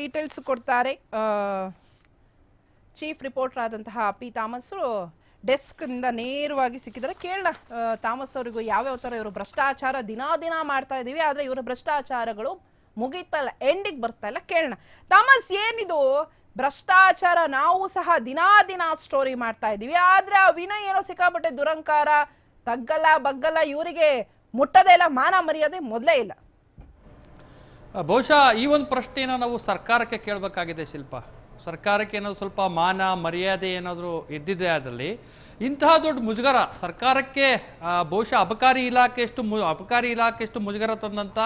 Details ಕೊಡ್ತಾರೆ. Chief reporter ಆದಂತಹ P Thomas ಡೆಸ್ಕ್ನಿಂದ ನೇರವಾಗಿ ಸಿಕ್ಕಿದ್ರೆ ಕೇಳಣ ತಾಮಸ್ ಅವರಿಗೂ ಯಾವ್ಯಾವ ಥರ ಇವರು ಭ್ರಷ್ಟಾಚಾರ ದಿನಾ ದಿನ ಮಾಡ್ತಾ ಇದ್ದೀವಿ ಆದರೆ ಇವರ ಭ್ರಷ್ಟಾಚಾರಗಳು ಮುಗೀತಾ ಇಲ್ಲ ಎಂಡಿಗೆ ಬರ್ತಾ ಇಲ್ಲ. ಕೇಳೋಣ. ತಾಮಸ್ ಏನಿದು? ಭ್ರಷ್ಟಾಚಾರ ನಾವು ಸಹ ದಿನಾ ದಿನ ಸ್ಟೋರಿ ಮಾಡ್ತಾ ಇದ್ದೀವಿ ಆದ್ರೆ ಆ ವಿನಯ್ ಏನೋ ಸಿಕ್ಕಾಪಟ್ಟೆ ದುರಂಕಾರ ತಗ್ಗಲ್ಲ ಬಗ್ಗಲ್ಲ ಇವರಿಗೆ ಮುಟ್ಟದೇ ಇಲ್ಲ, ಮಾನ ಮರ್ಯಾದೆ ಮೊದಲೇ ಇಲ್ಲ. ಬಹುಶಃ ಈ ಒಂದು ಪ್ರಶ್ನೆಯನ್ನು ನಾವು ಸರ್ಕಾರಕ್ಕೆ ಕೇಳಬೇಕಾಗಿದೆ ಶಿಲ್ಪ. ಸರ್ಕಾರಕ್ಕೆ ಏನಾದರೂ ಸ್ವಲ್ಪ ಮಾನ, ಮರ್ಯಾದೆ ಏನಾದರೂ ಇದ್ದಿದೆ ಅದರಲ್ಲಿ, ಇಂತಹ ದೊಡ್ಡ ಮುಜುಗರ ಸರ್ಕಾರಕ್ಕೆ ಬಹುಶಃ ಅಬಕಾರಿ ಇಲಾಖೆಯಷ್ಟು ಮು, ಅಬಕಾರಿ ಇಲಾಖೆಯಷ್ಟು ಮುಜುಗರ ತಂದಂಥ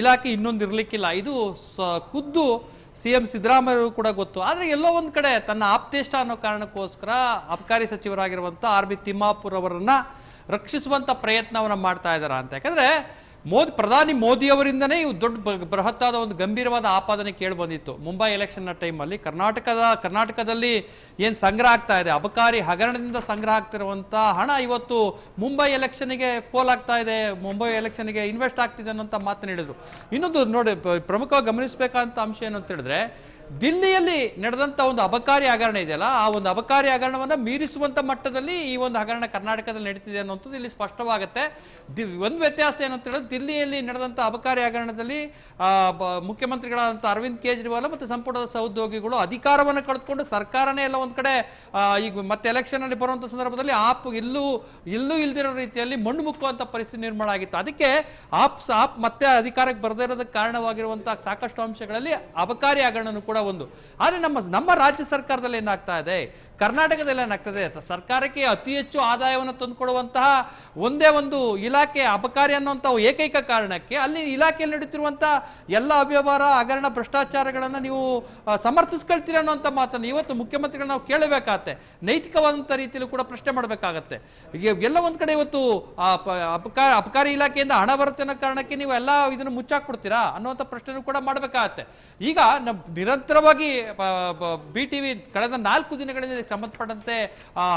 ಇಲಾಖೆ ಇನ್ನೊಂದು ಇರಲಿಕ್ಕಿಲ್ಲ. ಇದು ಸ, ಖುದ್ದು ಸಿ ಎಂ ಸಿದ್ದರಾಮಯ್ಯರು ಕೂಡ ಗೊತ್ತು. ಆದರೆ ಎಲ್ಲೋ ಒಂದು ಕಡೆ ತನ್ನ ಆಪ್ತೇಷ್ಟ ಅನ್ನೋ ಕಾರಣಕ್ಕೋಸ್ಕರ ಅಬಕಾರಿ ಸಚಿವರಾಗಿರುವಂಥ ಆರ್ ಬಿ ತಿಮ್ಮಾಪುರ್ ಅವರನ್ನು ರಕ್ಷಿಸುವಂಥ ಪ್ರಯತ್ನವನ್ನು ಮಾಡ್ತಾ ಇದ್ದಾರೆ ಅಂತ. ಯಾಕಂದರೆ ಮೋದಿ, ಪ್ರಧಾನಿ ಮೋದಿಯವರಿಂದನೇ ಇವು ದೊಡ್ಡ ಬೃಹತ್ತಾದ ಒಂದು ಗಂಭೀರವಾದ ಆಪಾದನೆ ಕೇಳಿ ಬಂದಿತ್ತು. ಮುಂಬೈ ಎಲೆಕ್ಷನ್ನ ಟೈಮಲ್ಲಿ ಕರ್ನಾಟಕದ, ಕರ್ನಾಟಕದಲ್ಲಿ ಏನು ಸಂಗ್ರಹ ಆಗ್ತಾ ಇದೆ, ಅಬಕಾರಿ ಹಗರಣದಿಂದ ಸಂಗ್ರಹ ಆಗ್ತಿರುವಂಥ ಹಣ ಇವತ್ತು ಮುಂಬೈ ಎಲೆಕ್ಷನ್ಗೆ ಪೋಲ್ ಆಗ್ತಾ ಇದೆ, ಮುಂಬೈ ಎಲೆಕ್ಷನ್ಗೆ ಇನ್ವೆಸ್ಟ್ ಆಗ್ತಿದೆ ಅನ್ನೋಂಥ ಮಾತು ಹೇಳಿದರು. ಇನ್ನೊಂದು ನೋಡಿ, ಪ್ರಮುಖವಾಗಿ ಗಮನಿಸಬೇಕಾದಂಥ ಅಂಶ ಏನು ಅಂತ ಹೇಳಿದ್ರೆ ದಿಲ್ಲಿಯಲ್ಲಿ ನಡೆದಂಥ ಒಂದು ಅಬಕಾರಿ ಹಗರಣ ಇದೆಯಲ್ಲ, ಆ ಒಂದು ಅಬಕಾರಿ ಹಗರಣವನ್ನು ಮೀರಿಸುವಂಥ ಮಟ್ಟದಲ್ಲಿ ಈ ಒಂದು ಹಗರಣ ಕರ್ನಾಟಕದಲ್ಲಿ ನಡೀತಿದೆ ಅನ್ನೋಂಥದ್ದು ಇಲ್ಲಿ ಸ್ಪಷ್ಟವಾಗುತ್ತೆ. ದಿ ಒಂದು ವ್ಯತ್ಯಾಸ ಏನು ಅಂತ ಹೇಳಿದ್ರೆ, ದಿಲ್ಲಿಯಲ್ಲಿ ನಡೆದಂಥ ಅಬಕಾರಿ ಹಗರಣದಲ್ಲಿ ಮುಖ್ಯಮಂತ್ರಿಗಳಾದಂಥ ಅರವಿಂದ್ ಕೇಜ್ರಿವಾಲ್ ಮತ್ತು ಸಂಪುಟದ ಸಹೋದ್ಯೋಗಿಗಳು ಅಧಿಕಾರವನ್ನು ಕಳೆದುಕೊಂಡು ಸರ್ಕಾರನೇ ಎಲ್ಲ ಒಂದು ಕಡೆ ಈಗ ಮತ್ತೆ ಎಲೆಕ್ಷನ್ ಅಲ್ಲಿ ಬರುವಂಥ ಸಂದರ್ಭದಲ್ಲಿ ಆಪ್ ಇಲ್ಲೂ ಇಲ್ಲೂ ಇಲ್ದಿರೋ ರೀತಿಯಲ್ಲಿ ಮಣ್ಣು ಮುಕ್ಕುವಂಥ ಪರಿಸ್ಥಿತಿ ನಿರ್ಮಾಣ ಆಗಿತ್ತು. ಅದಕ್ಕೆ ಆಪ್ ಆಪ್ ಮತ್ತೆ ಅಧಿಕಾರಕ್ಕೆ ಬರದೇ ಇರೋದಕ್ಕೆ ಕಾರಣವಾಗಿರುವಂಥ ಸಾಕಷ್ಟು ಅಂಶಗಳಲ್ಲಿ ಅಬಕಾರಿ ಹಗರಣನೂ ಒಂದು. ಆದರೆ ನಮ್ಮ ನಮ್ಮ ರಾಜ್ಯ ಸರ್ಕಾರದಲ್ಲಿ ಏನಾಗ್ತಾ ಇದೆ? ಕರ್ನಾಟಕದಲ್ಲಿ ಏನಾಗ್ತದೆ ಸರ್ಕಾರಕ್ಕೆ ಅತಿ ಹೆಚ್ಚು ಆದಾಯವನ್ನು ತಂದುಕೊಡುವಂತಹ ಒಂದೇ ಒಂದು ಇಲಾಖೆ ಅಬಕಾರಿ ಅನ್ನುವಂಥ ಏಕೈಕ ಕಾರಣಕ್ಕೆ ಅಲ್ಲಿ ಇಲಾಖೆಯಲ್ಲಿ ನಡೀತಿರುವಂಥ ಎಲ್ಲ ಅವ್ಯವಹಾರ, ಹಗರಣ, ಭ್ರಷ್ಟಾಚಾರಗಳನ್ನು ನೀವು ಸಮರ್ಥಿಸ್ಕೊಳ್ತೀರಿ ಅನ್ನೋಂಥ ಮಾತನ್ನು ಇವತ್ತು ಮುಖ್ಯಮಂತ್ರಿಗಳು ನಾವು ಕೇಳಬೇಕಾಗತ್ತೆ. ನೈತಿಕವಾದಂಥ ರೀತಿಯಲ್ಲೂ ಕೂಡ ಪ್ರಶ್ನೆ ಮಾಡಬೇಕಾಗತ್ತೆ. ಎಲ್ಲ ಒಂದು ಕಡೆ ಇವತ್ತು ಅಪಕಾರ ಅಪಕಾರಿ ಇಲಾಖೆಯಿಂದ ಹಣ ಬರುತ್ತೆ ಅನ್ನೋ ಕಾರಣಕ್ಕೆ ನೀವು ಎಲ್ಲ ಇದನ್ನು ಮುಚ್ಚಾಕ್ಬಿಡ್ತೀರಾ ಅನ್ನುವಂಥ ಪ್ರಶ್ನೆನೂ ಕೂಡ ಮಾಡಬೇಕಾಗತ್ತೆ. ಈಗ ನಮ್ಮ ನಿರಂತರವಾಗಿ ಬಿ ಟಿ ವಿ ಕಳೆದ ನಾಲ್ಕು ದಿನಗಳಿಂದ ಸಂಬಂಧಪಟ್ಟಂತೆ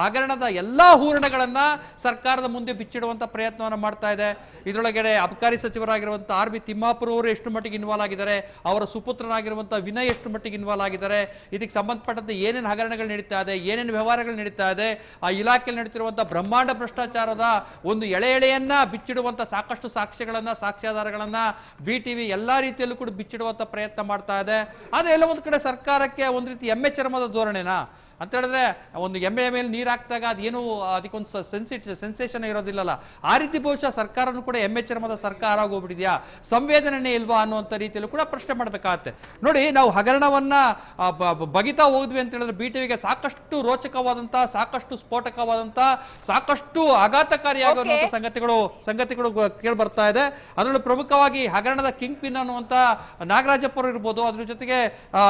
ಹಗರಣದ ಎಲ್ಲ ಹೂರಣಗಳನ್ನ ಸರ್ಕಾರದ ಮುಂದೆ ಬಿಚ್ಚಿಡುವಂತ ಪ್ರಯತ್ನವನ್ನು ಮಾಡ್ತಾ ಇದೆ. ಇದರೊಳಗಡೆ ಅಬಕಾರಿ ಸಚಿವರಾಗಿರುವಂಥ ಆರ್ ಬಿ ತಿಮ್ಮಾಪುರ ಅವರು ಎಷ್ಟು ಮಟ್ಟಿಗೆ ಇನ್ವಾಲ್ವ್ ಆಗಿದ್ದಾರೆ, ಅವರ ಸುಪುತ್ರನಾಗಿರುವಂಥ ವಿನಯ್ ಎಷ್ಟು ಮಟ್ಟಿಗೆ ಇನ್ವಾಲ್ವ್ ಆಗಿದ್ದಾರೆ, ಇದಕ್ಕೆ ಸಂಬಂಧಪಟ್ಟಂತೆ ಏನೇನು ಹಗರಣಗಳು ನಡೀತಾ ಇದೆ, ಏನೇನು ವ್ಯವಹಾರಗಳು ನಡೀತಾ ಇದೆ, ಆ ಇಲಾಖೆಯಲ್ಲಿ ನಡೀತಿರುವಂಥ ಬ್ರಹ್ಮಾಂಡ ಭ್ರಷ್ಟಾಚಾರದ ಒಂದು ಎಳೆ ಎಳೆಯನ್ನ ಬಿಚ್ಚಿಡುವಂಥ ಸಾಕಷ್ಟು ಸಾಕ್ಷ್ಯಗಳನ್ನ, ಸಾಕ್ಷ್ಯಾಧಾರಗಳನ್ನ ಬಿ ಟಿ ವಿ ಎಲ್ಲ ರೀತಿಯಲ್ಲೂ ಕೂಡ ಬಿಚ್ಚಿಡುವಂಥ ಪ್ರಯತ್ನ ಮಾಡ್ತಾ ಇದೆ. ಆದರೆ ಎಲ್ಲ ಒಂದು ಕಡೆ ಸರ್ಕಾರಕ್ಕೆ ಒಂದು ರೀತಿ ಎಮ್ಮೆ ಚರ್ಮದ ಧೋರಣೆನಾ? ಅಂತ ಹೇಳಿದ್ರೆ ಒಂದು ಎಮ್ಮೆಯ ಮೇಲೆ ನೀರು ಹಾಕಿದಾಗ ಅದೇನು ಅದಕ್ಕೊಂದು ಸೆನ್ಸಿಟ್ ಸೆನ್ಸೇಷನ್ ಇರೋದಿಲ್ಲಲ್ಲ. ಆ ರೀತಿ ಬಹುಶಃ ಸರ್ಕಾರನೂ ಕೂಡ ಎಮ್ಮೆ ಚರ್ಮದ ಸರ್ಕಾರ ಆಗೋಗ್ಬಿಟ್ಟಿದ್ಯಾ? ಸಂವೇದನೆ ಇಲ್ವಾ ಅನ್ನುವಂಥ ರೀತಿಯಲ್ಲೂ ಕೂಡ ಪ್ರಶ್ನೆ ಮಾಡಬೇಕಾಗತ್ತೆ. ನೋಡಿ ನಾವು ಹಗರಣವನ್ನ ಬಗಿತಾ ಹೋದ್ವಿ ಅಂತ ಹೇಳಿದ್ರೆ ಬಿ ಟಿವಿಗೆ ಸಾಕಷ್ಟು ರೋಚಕವಾದಂತ ಸಾಕಷ್ಟು ಸ್ಫೋಟಕವಾದಂತ ಸಾಕಷ್ಟು ಆಘಾತಕಾರಿಯಾಗುವಂಥ ಸಂಗತಿಗಳು ಸಂಗತಿಗಳು ಕೇಳಿ ಬರ್ತಾ ಇದೆ. ಅದರಲ್ಲೂ ಪ್ರಮುಖವಾಗಿ ಹಗರಣದ ಕಿಂಗ್ ಪಿನ್ ಅನ್ನುವಂತ ನಾಗರಾಜಪುರ ಇರ್ಬೋದು. ಅದ್ರ ಜೊತೆಗೆ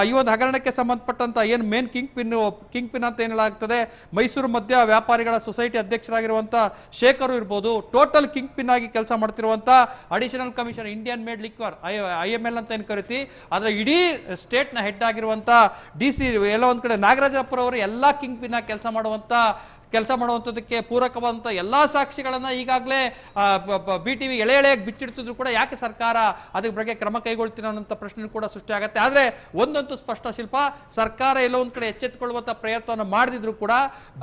ಈ ಒಂದು ಹಗರಣಕ್ಕೆ ಸಂಬಂಧಪಟ್ಟಂತ ಏನು main king pin king pin ಅಂತ ಹೇಳಲಾಗ್ತದೆ ಮೈಸೂರು ಮಧ್ಯ ವ್ಯಾಪಾರಿಗಳ ಸೊಸೈಟಿ ಅಧ್ಯಕ್ಷರಾಗಿರುವಂಥ ಶೇಖರು ಇರ್ಬೋದು, ಟೋಟಲ್ ಕಿಂಗ್ ಪಿನ್ ಆಗಿ ಕೆಲಸ ಮಾಡ್ತಿರುವಂಥ additional commissioner Indian made liquor, I I L ಅಂತ ಏನು ಕರಿತಿ, ಆದ್ರೆ ಇಡೀ ಸ್ಟೇಟ್ನ ಹೆಡ್ ಆಗಿರುವಂಥ ಡಿ ಸಿ, ಎಲ್ಲ ಒಂದ್ ಕಡೆ ನಾಗರಾಜಪ್ಪರವರು ಎಲ್ಲ ಕಿಂಗ್ ಪಿನ್ ಆಗಿ ಕೆಲಸ ಮಾಡುವಂಥ ಕೆಲಸ ಮಾಡುವಂಥದ್ದಕ್ಕೆ ಪೂರಕವಾದಂಥ ಎಲ್ಲ ಸಾಕ್ಷಿಗಳನ್ನು ಈಗಾಗಲೇ ಬಿ ಟಿ ವಿ ಎಳೆ ಎಳೆಯಾಗಿ ಬಿಚ್ಚಿಡ್ತಿದ್ರು ಕೂಡ ಯಾಕೆ ಸರ್ಕಾರ ಅದ್ರ ಬಗ್ಗೆ ಕ್ರಮ ಕೈಗೊಳ್ತೀನಿ ಅನ್ನೋಂಥ ಪ್ರಶ್ನೆ ಕೂಡ ಸೃಷ್ಟಿಯಾಗುತ್ತೆ ಆದರೆ ಒಂದಂತೂ ಸ್ಪಷ್ಟ ಶಿಲ್ಪ ಸರ್ಕಾರ ಎಲ್ಲೋ ಒಂದು ಕಡೆ ಎಚ್ಚೆತ್ತುಕೊಳ್ಳುವಂಥ ಪ್ರಯತ್ನವನ್ನು ಮಾಡದಿದ್ರು ಕೂಡ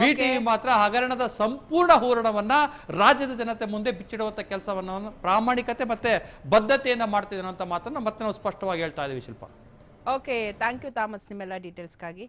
ಬಿ ಟಿ ವಿ ಮಾತ್ರ ಹಗರಣದ ಸಂಪೂರ್ಣ ಹೂರಣವನ್ನು ರಾಜ್ಯದ ಜನತೆ ಮುಂದೆ ಬಿಚ್ಚಿಡುವಂಥ ಕೆಲಸವನ್ನು ಪ್ರಾಮಾಣಿಕತೆ ಮತ್ತೆ ಬದ್ಧತೆಯಿಂದ ಮಾಡ್ತಿದೆ ಅನ್ನೋಂಥ ಮಾತನ್ನು ಮತ್ತೆ ನಾವು ಸ್ಪಷ್ಟವಾಗಿ ಹೇಳ್ತಾ ಇದ್ದೀವಿ Shilpa. Okay thank you Thomas ನಿಮ್ಮೆಲ್ಲ ಡೀಟೇಲ್ಸ್ಗಾಗಿ